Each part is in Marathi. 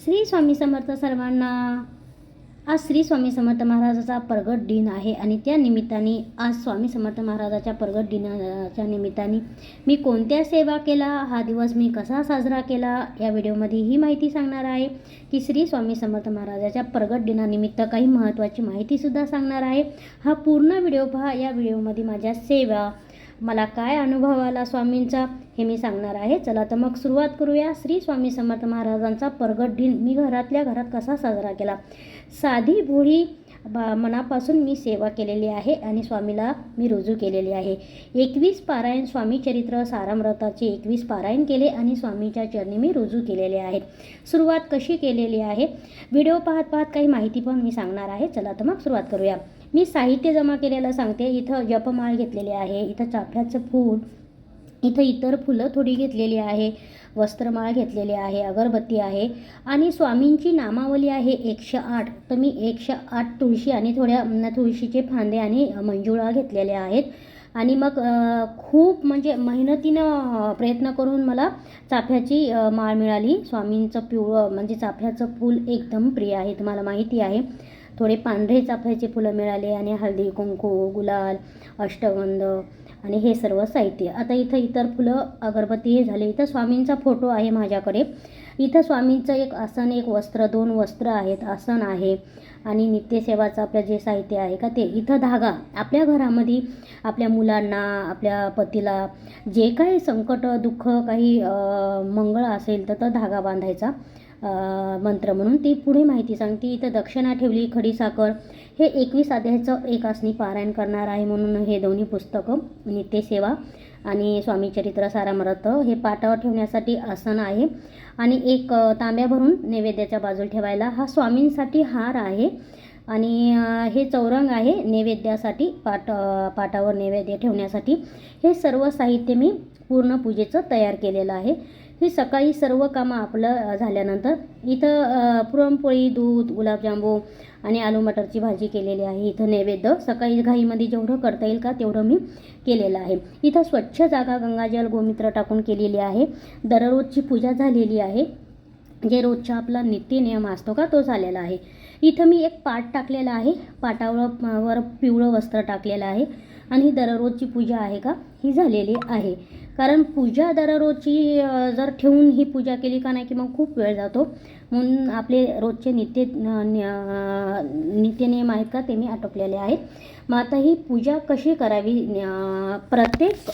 श्री स्वामी समर्थ सर्वांना. आज श्री स्वामी समर्थ महाराजाचा प्रगट दिन आहे आणि त्या निमित्ताने आज स्वामी समर्थ महाराजाच्या प्रगट दिनाच्या निमित्ताने मी कोणत्या सेवा केला हा दिवस मी कसा साजरा केला या व्हिडिओमध्ये ही माहिती सांगणार आहे. की श्री स्वामी समर्थ महाराजाच्या प्रगट दिनानिमित्त काही महत्त्वाची माहितीसुद्धा सांगणार आहे. हा पूर्ण व्हिडिओ पहा या व्हिडिओमध्ये माझ्या सेवा मला काय अनुभव आला स्वामींचा हे मी सांगणार आहे. चला तर मग सुरुवात करूया. श्री स्वामी समर्थ महाराजांचा प्रगट दिन. मी घरातल्या घरात कसा साजरा केला? साधी भोळी बा मनापासून मी सेवा केलेली आहे आणि स्वामीला मी रुजू केलेली आहे. एकवीस पारायण स्वामी चरित्र सारामृताचे एकवीस पारायण केले आणि स्वामीच्या चरणी मी रुजू केलेले आहेत. सुरुवात कशी केलेली आहे? व्हिडिओ पाहत पाहत काही माहिती पण मी सांगणार आहे. चला तर मग सुरुवात करूया. मी साहित्य जमा केलेलं सांगते. इथं जपमाळ घेतलेली आहे. इथं चाफ्याचं फूल इथं इतर फुलं थोडी घेतलेली आहे. वस्त्रमाळ घेतलेली आहे. अगरबत्ती आहे. आणि स्वामींची नामावली आहे एकशे आठ. तर मी एकशे आठ तुळशी आणि थोड्या तुळशीचे फांदे आणि मंजुळा घेतलेल्या आहेत. आणि मग खूप म्हणजे मेहनतीनं प्रयत्न करून मला चाफ्याची माळ मिळाली. स्वामींचं पिवळं म्हणजे चाफ्याचं फूल एकदम प्रिय आहे. तुम्हाला माहिती आहे. थोडे पांढरे चाफ्याचे फुलं मिळाले आणि हळदी कुंकू गुलाल अष्टगंध आणि हे सर्व साहित्य. आता इथं इतर फुलं अगरबत्ती हे झाले. इथं स्वामींचा फोटो आहे माझ्याकडे. इथं स्वामींचं एक आसन एक वस्त्र दोन वस्त्र आहेत. आसन आहे आणि नित्यसेवाचं आपलं जे साहित्य आहे का ते. इथं धागा. आपल्या घरामध्ये आपल्या मुलांना आपल्या पतीला जे काही संकट दुःख काही मंगळ असेल तर तो धागा बांधायचा. मंत्र म्हणून ती पुढे माहिती सांगते. इथं दक्षिणा ठेवली खडीसाखर हे एकवीस अध्यायाचं एक आसनी पारायण करणार आहे म्हणून हे दोन्ही पुस्तकं नित्यसेवा आणि स्वामी चरित्र सारामृत हे पाटावर ठेवण्यासाठी आसन आहे. आणि एक तांब्या भरून नैवेद्याच्या बाजूला ठेवायला हा स्वामींसाठी हार आहे. आणि हे चौरंग आहे नैवेद्यासाठी पाट पाटावर नैवेद्य ठेवण्यासाठी. हे सर्व साहित्य मी पूर्ण पूजेचं तयार केलेलं आहे. ही सकाळी सर्व कामं आपलं झाल्यानंतर इथं पुरणपोळी दूध गुलाबजामू आणि आलू मटरची भाजी केलेली आहे. इथं नैवेद्य सकाळी घाईमध्ये जेवढं करता येईल का तेवढं मी केलेलं आहे. इथं स्वच्छ जागा गंगाजल गोमित्र टाकून केलेली आहे. दररोजची पूजा झालेली आहे. जे रोजचा आपला नित्य नियम असतो का तो झालेला आहे. इथं मी एक पाट टाकलेला आहे. पाटावर वर पिवळं वस्त्र टाकलेलं आहे. आणि ही दररोजची पूजा आहे का? ही झालेली आहे. कारण पूजा दररोजची जर ठेवून ही पूजा केली का नाही की मग खूप वेळ जातो. म्हणून आपले रोजचे नित्य नित्यनियम आहेत का ते मी आटोपलेले आहेत. मग आता ही पूजा कशी करावी? प्रत्येक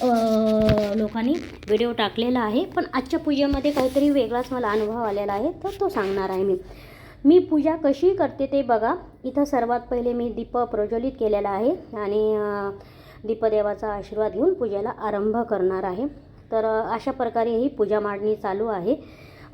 लोकांनी व्हिडिओ टाकलेला आहे पण आजच्या पूजेमध्ये काहीतरी वेगळाच मला अनुभव आलेला आहे तर तो सांगणार आहे मी. मी पूजा कशी करते ते बघा. इथं सर्वात पहिले मी दीप प्रज्वलित केलेला आहे आणि दीपदेवाचा आशीर्वाद घेऊन पूजेला आरंभ करणार आहे. तर अशा प्रकारे ही पूजा मांडणी चालू आहे.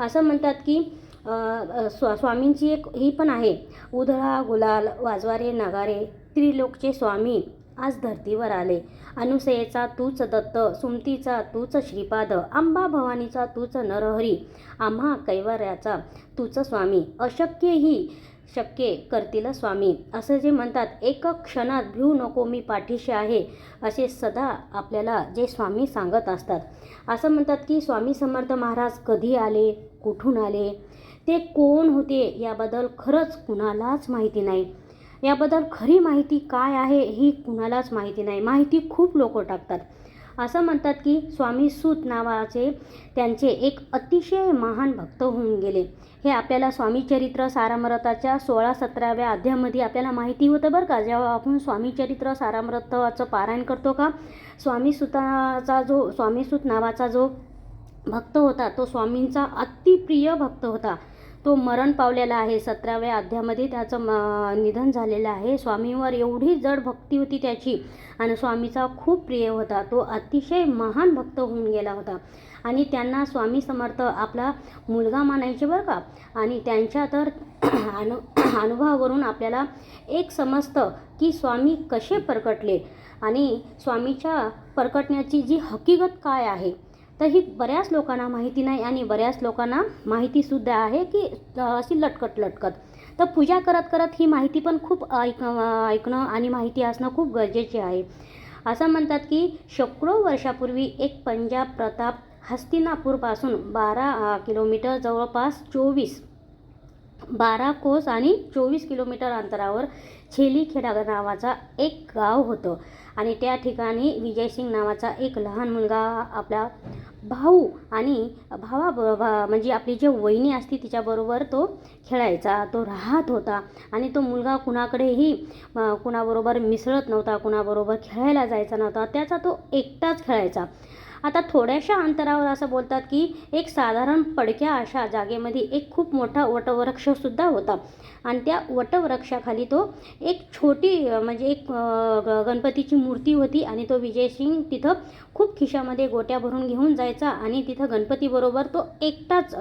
असं म्हणतात की स्वा स्वामींची एक ही पण आहे. उधळा गुलाल वाजवारे नगारे त्रिलोकचे स्वामी आज धर्तीवर आले. अनुसयेचा तूच दत्त सुमतीचा तूच श्रीपाद अंबा भवानीचा तूच नरहरी आम्हा कैवाऱ्याचा तूच स्वामी. अशक्यही शक्य करतील स्वामी. असं जे म्हणतात एक क्षणात भिऊ नको मी पाठीशी आहे असे सदा आपल्याला जे स्वामी सांगत असतात. असं म्हणतात की स्वामी समर्थ महाराज कधी आले? कुठून आले? ते कोण होते? याबद्दल खरंच कुणालाच माहिती नाही. याबद्दल खरी माहिती काय आहे? ही कुणालाच माहिती नाही. माहिती खूप लोक टाकतात. असं म्हणतात की स्वामी सूत नावाचे त्यांचे एक अतिशय महान भक्त होऊन गेले. हे आपल्याला स्वामी चरित्र सारामृताच्या सोळा सतराव्या अध्यामध्ये आपल्याला माहिती होतं बरं का? जेव्हा आपण स्वामी चरित्र सारामृताचं पारायण करतो का? स्वामी सुताचा जो स्वामीसूत नावाचा जो भक्त होता तो स्वामींचा अतिप्रिय भक्त होता. तो मरण पावलेला आहे. सतराव्या अध्यामध्ये त्याचं म निधन झालेलं आहे. स्वामींवर एवढी जड भक्ती होती त्याची आणि स्वामीचा खूप प्रिय होता. तो अतिशय महान भक्त होऊन गेला होता. आणि त्यांना स्वामी समर्थ आपला मुलगा मानायचे बरं का? आणि त्यांच्या तर अनु अनुभवावरून आपल्याला एक समजतं की स्वामी कसे परकटले. आणि स्वामीच्या परकटण्याची जी हकीकत काय आहे? तर ही बऱ्याच लोकांना माहिती नाही आणि बऱ्याच लोकांना माहितीसुद्धा आहे की अशी लटकत लटकत. तर पूजा करत करत ही माहिती पण खूप ऐक ऐकणं आणि माहिती असणं खूप गरजेचे आहे. असं म्हणतात की शेकडो वर्षापूर्वी एक पंजाब प्रताप हस्तिनापूरपासून बारा किलोमीटर जवळपास चोवीस बारा कोस आणि चोवीस किलोमीटर अंतरावर छेलीखेडा नावाचा एक गाव होतं. आणि त्या ठिकाणी विजयसिंग नावाचा एक लहान मुलगा आपला भाऊ आणि भावा ब- भा म्हणजे आपली जे वहिनी असती तिच्याबरोबर तो खेळायचा तो राहत होता. आणि तो मुलगा कुणाकडेही कुणाबरोबर मिसळत नव्हता कुणाबरोबर खेळायला जायचा नव्हता त्याचा तो एकटाच खेळायचा. आता थोड्याशा अंतरावर असं बोलतात की एक साधारण पडक्या अशा जागेमध्ये एक खूप मोठा वटवृक्षसुद्धा होता. आणि त्या वटवृक्षाखाली तो एक छोटी म्हणजे एक ग- गणपतीची मूर्ती होती आणि तो विजयसिंग तिथं खूप खिशामध्ये गोट्या भरून घेऊन जायचा आणि तिथं गणपतीबरोबर तो एकटाच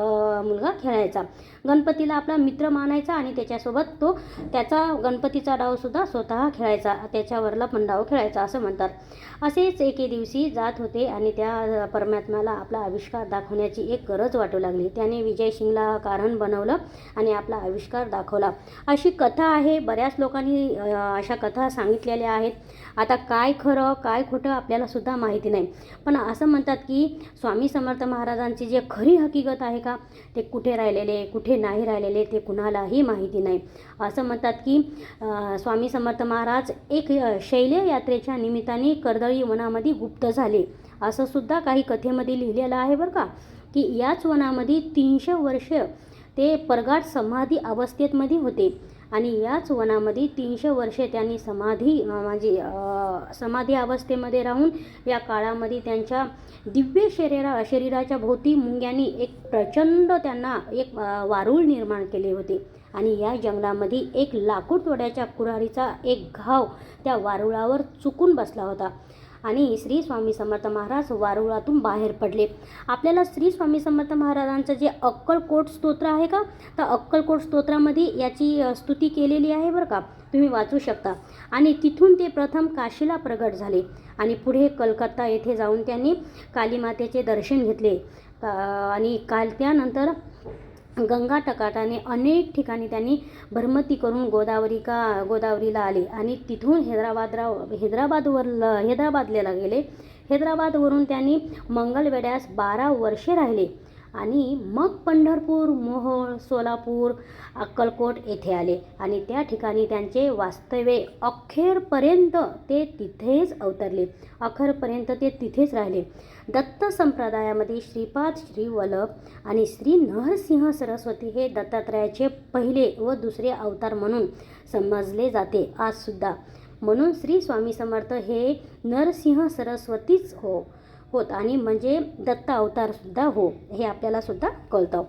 मुलगा खेळायचा. गणपतीला आपला मित्र मानायचा आणि त्याच्यासोबत तो त्याचा गणपतीचा डावसुद्धा स्वतः खेळायचा त्याच्यावरला पण डाव खेळायचा असं म्हणतात. असेच एके दिवशी जात होते आणि त्या परमात्म्याला आपला आविष्कार दाखवण्याची एक गरज वाटू लागली. त्याने विजय सिंगला कारण बनवलं आणि आपला आविष्कार दाखवला. अशी कथा आहे बऱ्याच लोकांनी अशा कथा सांगितलेल्या आहेत. आता काय खरं काय खोटं आपल्याला सुद्धा माहिती नाही. पण असं म्हणतात की स्वामी समर्थ महाराजांची जे खरी हकीकत आहे का ते कुठे राहिलेले कुठे नाही राहिलेले ते कुणालाही माहिती नाही. असं म्हणतात की स्वामी समर्थ महाराज एक शैल्य यात्रेच्या निमित्ताने कर्दळी वनामध्ये गुप्त झाले. असं सुद्धा काही कथेमध्ये लिहिलेलं आहे बरं का की याच वनामध्ये तीनशे वर्ष ते परगाट समाधी अवस्थेतमध्ये होते. आणि याच वनामध्ये तीनशे वर्षे त्यांनी समाधी म्हणजे समाधी अवस्थेमध्ये राहून या काळामध्ये त्यांच्या दिव्य शरीरा शरीराच्या भोवती मुंग्यांनी एक प्रचंड त्यांना एक वारूळ निर्माण केले होते. आणि या जंगलामध्ये एक लाकूड तोड्याच्या कुरारीचा एक घाव त्या वारुळावर चुकून बसला होता. आणि श्री स्वामी समर्थ महाराज वारुळातून बाहेर पडले. आपल्याला श्री स्वामी समर्थ महाराजांचं जे अक्कलकोट स्तोत्र आहे का? तर अक्कलकोट स्तोत्रामध्ये याची स्तुती केलेली आहे बरं का? तुम्ही वाचू शकता. आणि तिथून ते प्रथम काशीला प्रगट झाले आणि पुढे कलकत्ता येथे जाऊन त्यांनी कालीमातेचे दर्शन घेतले. आणि काल त्यानंतर गंगा टकाटाने अनेक ठिकाणी त्यांनी भरमती करून गोदावरी का गोदावरीला आले. आणि तिथून हैदराबादराव हैदराबादवर हैदराबादला गेले. हैदराबादवरून त्यांनी मंगलवेड्यास बारा वर्षे राहिले. आणि मग पंढरपूर मोहोळ सोलापूर अक्कलकोट येथे आले. आणि त्या ठिकाणी त्यांचे वास्तव्य अखेरपर्यंत ते तिथेच अवतरले. अखेरपर्यंत ते तिथेच राहिले. दत्त संप्रदायामध्ये श्रीपाद श्रीवल्लभ आणि श्री नरसिंह सरस्वती हे दत्तात्रयाचे पहिले व दुसरे अवतार म्हणून समजले जाते. आजसुद्धा म्हणून श्री स्वामी समर्थ हे नरसिंह सरस्वतीच हो. होत आणि म्हणजे दत्त अवतारसुद्धा हो हे आपल्याला सुद्धा कळतं.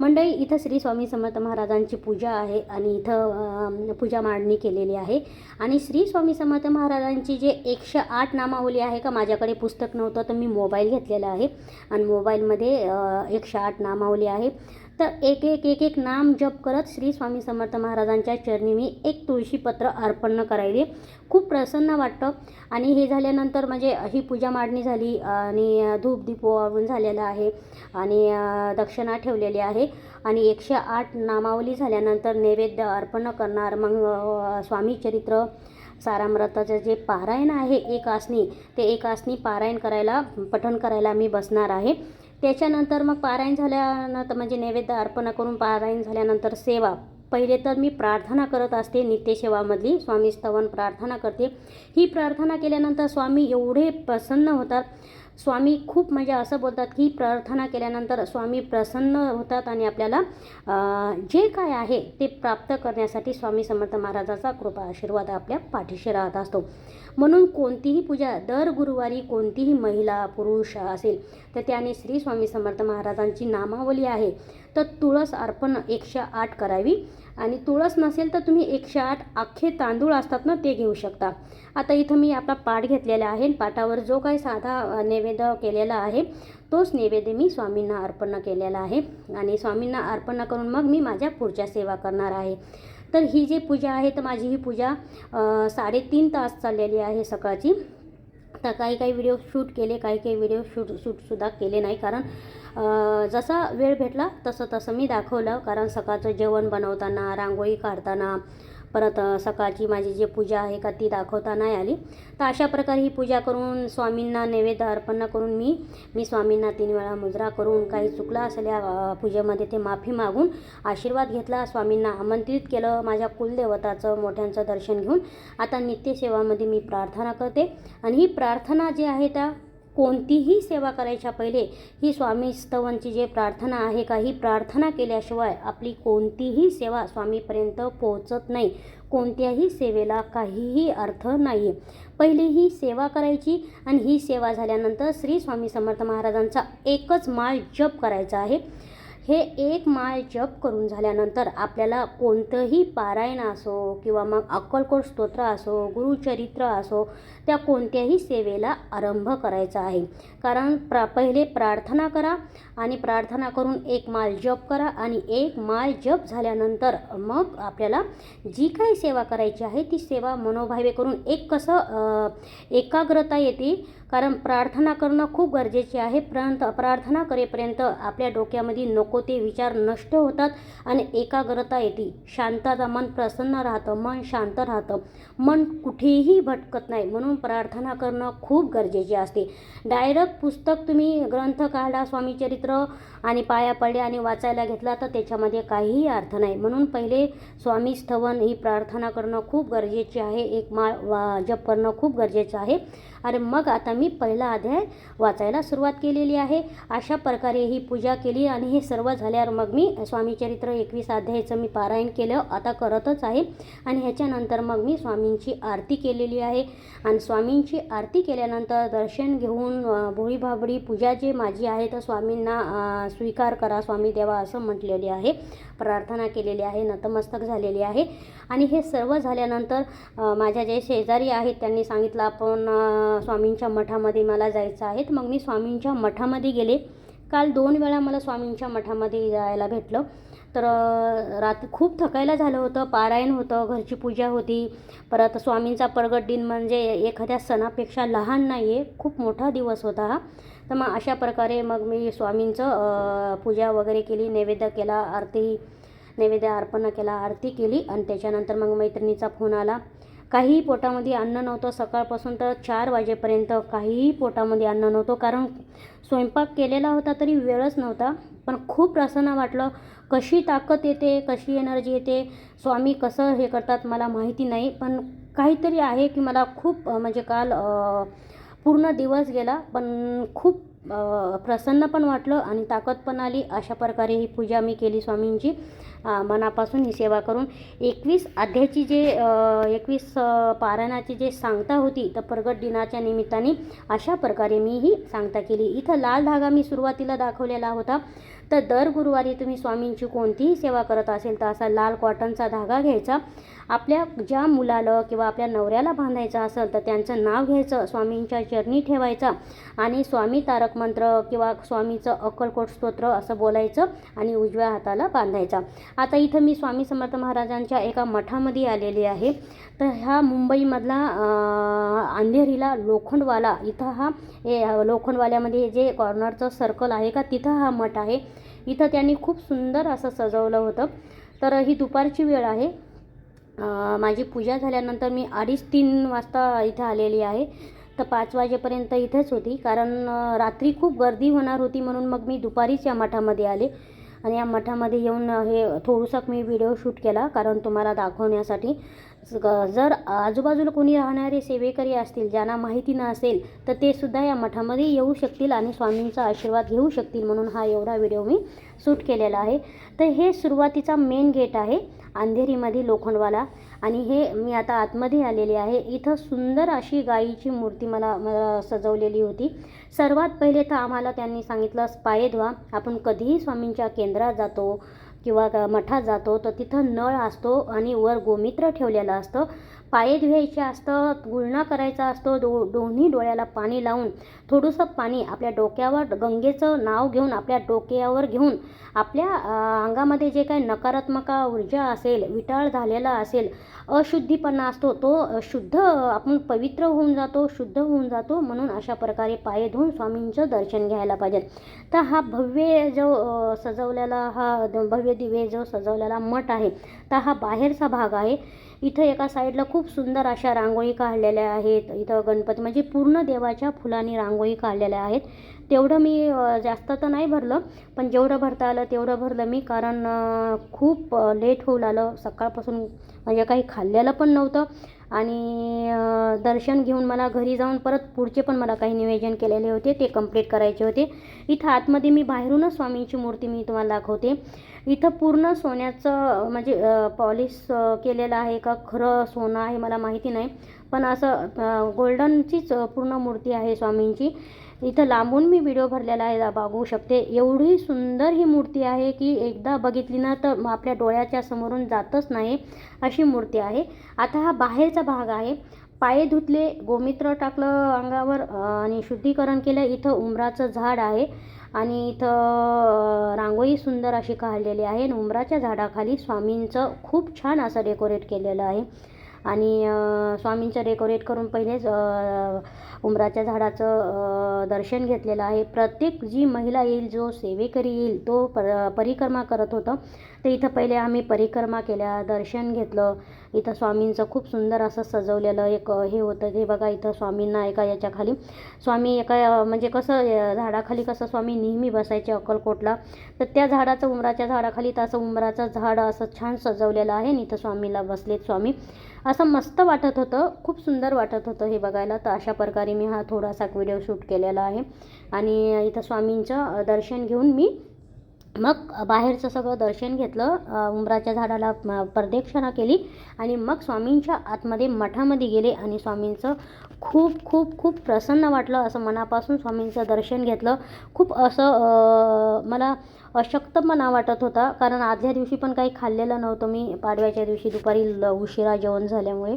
मंडळी इथं श्री स्वामी समर्थ महाराजांची पूजा आहे आणि इथं पूजा मांडणी केलेली आहे. आणि श्री स्वामी समर्थ महाराजांची जे एकशे आठ नामावली आहे का माझ्याकडे पुस्तक नव्हतं तर मी मोबाईल घेतलेला आहे. आणि मोबाईलमध्ये एकशे आठ नामावली आहे. तर एक एक एक एक नाम जप करत श्री स्वामी समर्थ महाराजांच्या चरणी मी एक तुळशीपत्र अर्पण करायले. खूप प्रसन्न वाटतं. आणि हे झाल्यानंतर म्हणजे ही पूजा मांडणी झाली आणि धूप दीप झालेलं झालेला आहे आणि दक्षिणा ठेवलेली आहे. आणि एकशे आठ नामावली झाल्यानंतर नैवेद्य अर्पण करणार. मग स्वामी चरित्र सारामृताचं जे पारायण आहे एक आसनी ते एक आसनी पारायण करायला पठण करायला मी बसणार आहे. त्याच्यानंतर मग पारायण झाल्यानंतर म्हणजे नैवेद्य अर्पण करून पारायण झाल्यानंतर सेवा. पहिले तर मी प्रार्थना करत असते नित्यसेवामधली. स्वामी स्तवन प्रार्थना करते. ही प्रार्थना केल्यानंतर स्वामी एवढे प्रसन्न होतात. स्वामी खूप म्हणजे असं बोलतात की प्रार्थना केल्यानंतर स्वामी प्रसन्न होतात आणि आपल्याला जे काय आहे ते प्राप्त करण्यासाठी स्वामी समर्थ महाराजाचा कृपा आशीर्वाद आपल्या पाठीशी राहत असतो. म्हणून कोणतीही पूजा दर गुरुवारी कोणतीही महिला पुरुष असेल तर त्याने श्री स्वामी समर्थ महाराजांची नामावली आहे. तर तुळस अर्पण एकशे आठ करावी. आणि तुळस नसेल तर तुम्ही एकशे आठ अख्खे तांदूळ असतात ना ते घेऊ शकता. आता इथं मी आपला पाठ घेतलेला आहे. पाठावर जो काही साधा नैवेद्य केलेला आहे तोच नैवेद्य मी स्वामींना अर्पण केलेला आहे. आणि स्वामींना अर्पण करून मग मी माझ्या पुढच्या सेवा करणार आहे. तर ही जी पूजा आहे तर माझी ही पूजा साडेतीन तास चाललेली आहे सकाळची. तर काही काही व्हिडिओ शूट केले काही काही व्हिडिओ शूट शूटसुद्धा केले नाही. कारण जसा वेळ भेटला तसं तसं मी दाखवलं. कारण सकाळचं जेवण बनवताना रांगोळी काढताना परत सकाळची माझी जी पूजा आहे का ती दाखवता नाही आली. तर अशा प्रकारे ही पूजा करून स्वामींना नैवेद्य अर्पण करून मी मी स्वामींना तीन वेळा मुजरा करून काही चुकला असल्या पूजेमध्ये ते माफी मागून आशीर्वाद घेतला स्वामींना आमंत्रित केलं माझ्या कुलदेवताचं मोठ्यांचं दर्शन घेऊन. आता नित्यसेवामध्ये मी प्रार्थना करते. आणि ही प्रार्थना जी आहे त्या कोणतीही सेवा करायच्या पहिले ही स्वामी स्तवनची जे प्रार्थना आहे का ही प्रार्थना केल्याशिवाय आपली कोणतीही सेवा स्वामीपर्यंत पोहोचत नाही. कोणत्याही सेवेला काहीही अर्थ नाही आहे पहिली ही सेवा करायची आणि ही सेवा झाल्यानंतर श्री स्वामी समर्थ महाराजांचा एकच माळ जप करायचा आहे. हे एक माळ जप करून झाल्यानंतर आपल्याला कोणतंही पारायण असो किंवा मग अक्कलकोट स्तोत्र असो गुरुचरित्र असो त्या कोणत्याही सेवेला आरंभ करायचा आहे. कारण प्रा पहिले प्रार्थना करा आणि प्रार्थना करून एक माल जप करा आणि एक माल जप झाल्यानंतर मग आपल्याला जी काही सेवा करायची आहे ती सेवा मनोभावे करून एक कसं एकाग्रता येते. कारण प्रार्थना करणं खूप गरजेचे आहे. प्रांत प्रार्थना करेपर्यंत आपल्या डोक्यामध्ये नको ते विचार नष्ट होतात आणि एकाग्रता येते. शांतता मन प्रसन्न राहतं मन शांत राहतं. मन कुठेही भटकत नाही. म्हणून प्रार्थना करणं खूप गरजेचे असते. डायरेक्ट पुस्तक तुम्ही ग्रंथ काढला स्वामीचरित्र आणि पाया पडले आणि वाचायला घेतला तर त्याच्यामध्ये काहीही अर्थ नाही. म्हणून पहिले स्वामी स्थवन ही प्रार्थना करणं खूप गरजेचे आहे. एक माळ वा जप करणं खूप गरजेचं आहे. आणि मग आता मी पहिला अध्याय वाचायला सुरुवात केलेली आहे. अशा प्रकारे ही पूजा केली आणि हे सर्व झाल्यावर मग मी स्वामीचरित्र एकवीस अध्यायाचं मी पारायण केलं. आता करतच आहे. आणि ह्याच्यानंतर मग मी स्वामींची आरती केलेली आहे. आणि स्वामींची आरती केल्यानंतर दर्शन घेऊन अ, भोळी भाबडी पूजा जे माझी आहे तर स्वामींना स्वीकार करा स्वामी देवा असं म्हटलेले आहे. प्रार्थना केलेली आहे नतमस्तक झालेली आहे. आणि हे सर्व झाल्यानंतर माझ्या जे शेजारी आहेत त्यांनी सांगितलं आपण स्वामींच्या मठामध्ये मला जायचं आहे. मग मी स्वामींच्या मठामध्ये गेले. काल दोन वेळा मला स्वामींच्या मठामध्ये जायला भेटलं. तर रात खूप थकायला झालं होतं पारायण होतं घरची पूजा होती. परत स्वामींचा प्रगट दिन म्हणजे एखाद्या सणापेक्षा लहान नाही आहे खूप मोठा दिवस होता हा. तर मग अशा प्रकारे मग मी स्वामींचं पूजा वगैरे केली नैवेद्य केला आरती नैवेद्य अर्पण केला आरती केली आणि त्याच्यानंतर मग मैत्रिणीचा फोन आला. काहीही पोटामध्ये अन्न नव्हतं सकाळपासून तर चार वाजेपर्यंत काहीही पोटामध्ये अन्न नव्हतं. कारण स्वयंपाक केलेला होता तरी वेळच नव्हता पण खूप प्रसन्न वाटलं. कशी ताकद येते कशी एनर्जी येते स्वामी कसं हे करतात मला माहिती नाही पण काहीतरी आहे की मला खूप म्हणजे काल पूर्ण दिवस गेला पण खूप प्रसन्न पण वाटलं आणि ताकद पण आली. अशा प्रकारे ही पूजा मी केली स्वामींची. मनापासून ही सेवा करून. एकवीस अध्याची जे एकवीस पारायणाची जे सांगता होती तर प्रगट दिनाच्या निमित्ताने अशा प्रकारे मी ही सांगता केली. इथं लाल धागा मी सुरुवातीला दाखवलेला होता. तर दर गुरुवारी तुम्ही स्वामींची कोणतीही सेवा करत असेल तर असा लाल कॉटनचा धागा घ्यायचा. आपल्या ज्या मुलाला किंवा आपल्या नवऱ्याला बांधायचं असेल तर त्यांचं नाव घ्यायचं स्वामींच्या चरणी ठेवायचा आणि स्वामी तारक मंत्र किंवा स्वामीचं अक्कलकोट स्तोत्र असं बोलायचं आणि उजव्या हाताला बांधायचा. आता इथं मी स्वामी समर्थ महाराजांच्या एका मठामध्ये आलेली आहे. तर ह्या मुंबईमधला अंधेरीला लोखंडवाला इथं हा हे लोखंडवाल्यामध्ये जे कॉर्नरचं सर्कल आहे का तिथं हा मठ आहे. इथं त्यांनी खूप सुंदर असं सजवलं होतं. तर ही दुपारची वेळ आहे. माझी पूजा झाल्यानंतर मी अडीच तीन वाजता इथं आलेली आहे. तर पाच वाजेपर्यंत इथेच होती. कारण रात्री खूप गर्दी होणार होती म्हणून मग मी दुपारीच या मठामध्ये आले. आणि या मठामध्ये येऊन हे थोडंसं मी व्हिडिओ शूट केला. कारण तुम्हाला दाखवण्यासाठी जर आजूबाजूला कोणी राहणारे सेवेकरी असतील ज्यांना माहिती नसेल तर ते सुद्धा या मठामध्ये येऊ शकतील आणि स्वामींचा आशीर्वाद घेऊ शकतील म्हणून हा एवढा व्हिडिओ मी शूट केलेला आहे. तर हे सुरुवातीचा मेन गेट आहे अंधेरीमध्ये लोखंडवाला आणि हे मी आता आतमध्ये आलेले आहे. इथं सुंदर अशी गाईची मूर्ती मला मला सजवलेली होती. सर्वात पहिले तर आम्हाला त्यांनी सांगितलं पाय धुवा आपण कधीही स्वामींच्या केंद्रात जातो किंवा मठात जातो तर तिथं नळ असतो आणि वर गोमित्र ठेवलेलं असतं. पाय धुवायचे असतं गुळणा करायचा असतो दो दोन्ही डोळ्याला पाणी लावून थोडंसं पाणी आपल्या डोक्यावर गंगेचं नाव घेऊन आपल्या डोक्यावर घेऊन आपल्या अंगामध्ये जे काही नकारात्मक ऊर्जा असेल विटाळ झालेला असेल अशुद्धीपणा असतो तो शुद्ध आपण पवित्र होऊन जातो शुद्ध होऊन जातो म्हणून अशा प्रकारे पाय धुवून स्वामींचं दर्शन घ्यायला पाहिजे. तर हा भव्य जो सजवलेला हा भव्य दिवे जो सजवलेला मठ आहे तर हा बाहेरचा भाग आहे. इथं एका साईडला खूप सुंदर अशा रांगोळी काढलेल्या आहेत. इथं गणपती म्हणजे पूर्ण देवाच्या फुलांनी रांगोळी काढलेल्या आहेत. तेवढं मी जास्त तर नाही भरलं पण जेवढं भरता आलं तेवढं भरलं मी कारण खूप लेट होऊ आलं. सकाळपासून म्हणजे काही खाल्लेलं पण नव्हतं. आणि दर्शन घेऊन मला घरी जाऊन परत पुढचे पण मला काही नियोजन केलेले होते ते कंप्लीट करायचे होते. इथं आतमध्ये मी बाहेरूनच स्वामींची मूर्ती मी तुम्हाला दाखवते. इथं पूर्ण सोन्याचं म्हणजे पॉलिश केलेलं आहे का? खरं सोनं आहे मला माहिती नाही. पण असं गोल्डनचीच पूर्ण मूर्ती आहे स्वामींची. इथं लांबून मी व्हिडिओ भरलेला आहे बघू शकते. एवढी सुंदर ही मूर्ती आहे की एकदा बघितली ना तर आपल्या डोळ्याच्या समोरून जातच नाही अशी मूर्ती आहे. आता हा बाहेरचा भाग आहे. पाय धुतले गोमित्र टाकलं अंगावर आणि शुद्धीकरण केलं. इथं उमराचं झाड आहे आणि इथं रांगोळी सुंदर अशी काढलेली आहे आणि उमराच्या झाडाखाली स्वामींचं खूप छान असं डेकोरेट केलेलं आहे. आणि स्वामींचं डेकोरेट करून पहिलेच उमराच्या झाडाचं दर्शन घेतलेलं आहे. प्रत्येक जी महिला येईल जो सेवेकरी येईल तो पर परिक्रमा करत होतं. तर इथं पहिले आम्ही परिक्रमा केल्या दर्शन घेतलं. इथं स्वामींचं खूप सुंदर असं सजवलेलं एक हे होतं. हे बघा इथं स्वामींना एका याच्याखाली स्वामी एका म्हणजे कसं झाडाखाली कसं स्वामी नेहमी बसायचे अक्कलकोटला. तर त्या झाडाचं उमराच्या झाडाखाली तसं उमराचं झाड असं छान सजवलेलं आहे आणि इथं स्वामीला बसलेत स्वामी. असं मस्त वाटत होतं खूप सुंदर वाटत होतं हे बघायला. तर अशा प्रकारे मी हा थोडासा व्हिडिओ शूट केलेला आहे. आणि इथं स्वामींचं दर्शन घेऊन मी मग बाहेरचं सगळं दर्शन घेतलं उंबराच्या झाडाला प्रदक्षिणा केली आणि मग स्वामींच्या आतमध्ये मठामध्ये गेले आणि स्वामींचं खूप खूप खूप प्रसन्न वाटलं असं मनापासून स्वामींचं दर्शन घेतलं. खूप असं मला अशक्तपणा वाटत होता कारण आदल्या दिवशी पण काही खाल्लेलं नव्हतं मी पाडव्याच्या दिवशी दुपारी ल उशिरा जेवण झाल्यामुळे.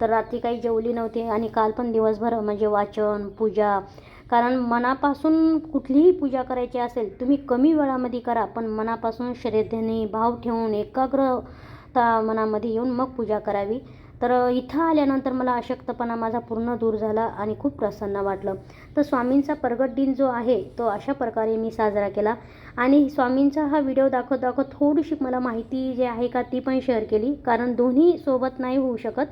तर रात्री काही जेवली नव्हती आणि काल पण दिवसभर म्हणजे वाचन पूजा कारण मनापासून कुठलीही पूजा करायची असेल तुम्ही कमी वेळामध्ये करा पण मनापासून श्रद्धेने भाव ठेवून एकाग्रता मनामध्ये येऊन मग पूजा करावी. तर इथं आल्यानंतर मला अशक्तपणा माझा पूर्ण दूर झाला आणि खूप प्रसन्न वाटलं. तर स्वामींचा प्रगट दिन जो आहे तो अशा प्रकारे मी साजरा केला. आणि स्वामींचा हा व्हिडिओ दाखवत दाखवत थोडीशी मला माहिती जी आहे का ती पण शेअर केली. कारण दोन्ही सोबत नाही होऊ शकत.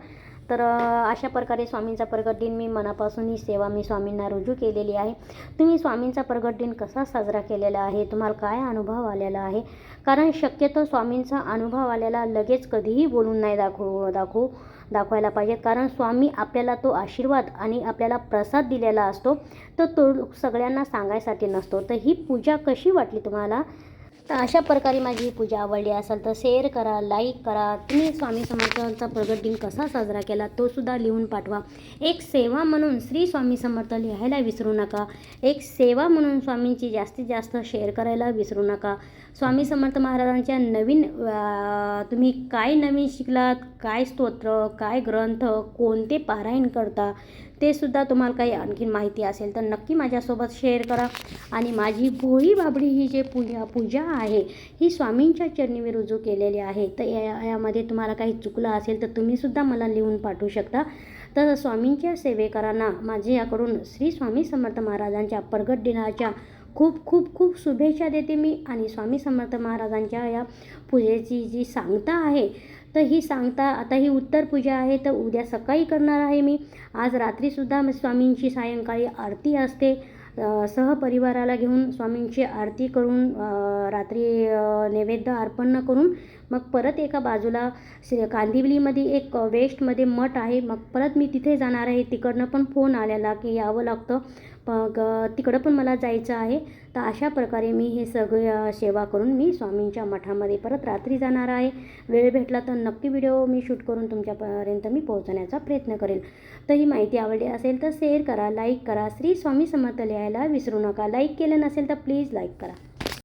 तर अशा प्रकारे स्वामींचा प्रगट दिन मी मनापासून ही सेवा मी स्वामींना रुजू केलेली आहे. तुम्ही स्वामींचा प्रगट दिन कसा साजरा केलेला आहे? तुम्हाला काय अनुभव आलेला आहे? कारण शक्यतो स्वामींचा अनुभव आलेला लगेच कधीही बोलून नाही दाखवू दाखवू दाखवायला पाहिजे कारण स्वामी आपल्याला तो आशीर्वाद आणि आपल्याला प्रसाद दिलेला असतो तर तो सगळ्यांना सांगायसाठी नसतो. तर ही पूजा कशी वाटली तुम्हाला? तर अशा प्रकारे माझी ही पूजा आवडली असेल तर शेअर करा लाईक करा. तुम्ही स्वामी समर्थांचा प्रगट दिन कसा साजरा केला तो सुद्धा लिहून पाठवा. एक सेवा म्हणून श्री स्वामी समर्थ लिहायला विसरू नका. एक सेवा म्हणून स्वामींची जास्तीत जास्त शेअर करायला विसरू नका. स्वामी समर्थ महाराजांच्या नवीन तुम्ही काय नवीन शिकलात? काय स्तोत्र? काय ग्रंथ? कोणते पारायण करता? ते सुद्धा तुम्हाला काही आणखीन माहिती असेल तर नक्की माझ्यासोबत शेअर करा. आणि माझी भोळी बाबडी ही जे पूजा पूजा आहे ही स्वामींच्या चरणी रुजू केलेली आहे. तर या यामध्ये तुम्हाला काही चुकलं असेल तर तुम्हीसुद्धा मला लिहून पाठवू शकता. तर स्वामींच्या सेवेकरांना माझे याकडून श्री स्वामी समर्थ महाराजांच्या प्रगट दिनाच्या खूप खूप खूप शुभेच्छा देते मी. आणि स्वामी समर्थ महाराजांच्या या पूजेची जी सांगता आहे तर ही सांगता आता ही उत्तर पूजा आहे तर उद्या सकाळी करणार आहे मी. आज रात्रीसुद्धा स्वामींची सायंकाळी आरती असते. सहपरिवाराला घेऊन स्वामींची आरती करून रात्री नैवेद्य अर्पण करून मग परत एका बाजूला श्री कांदिवलीमध्ये एक वेस्टमध्ये मठ आहे. मग परत मी तिथे जाणार आहे. तिकडनं पण फोन आलेला की यावं लागतं. मग तिकडं पण मला जायचं आहे. तर अशा प्रकारे मी हे सगळे सेवा करून मी स्वामींच्या मठामध्ये परत रात्री जाणार आहे. वेळ भेटला तर नक्की व्हिडिओ मी शूट करून तुमच्यापर्यंत मी पोहोचण्याचा प्रयत्न करेल तर ही माहिती आवडली असेल तर शेअर करा लाईक करा. श्री स्वामी समर्थ लिहायला विसरू नका. लाईक केलं नसेल तर प्लीज लाईक करा.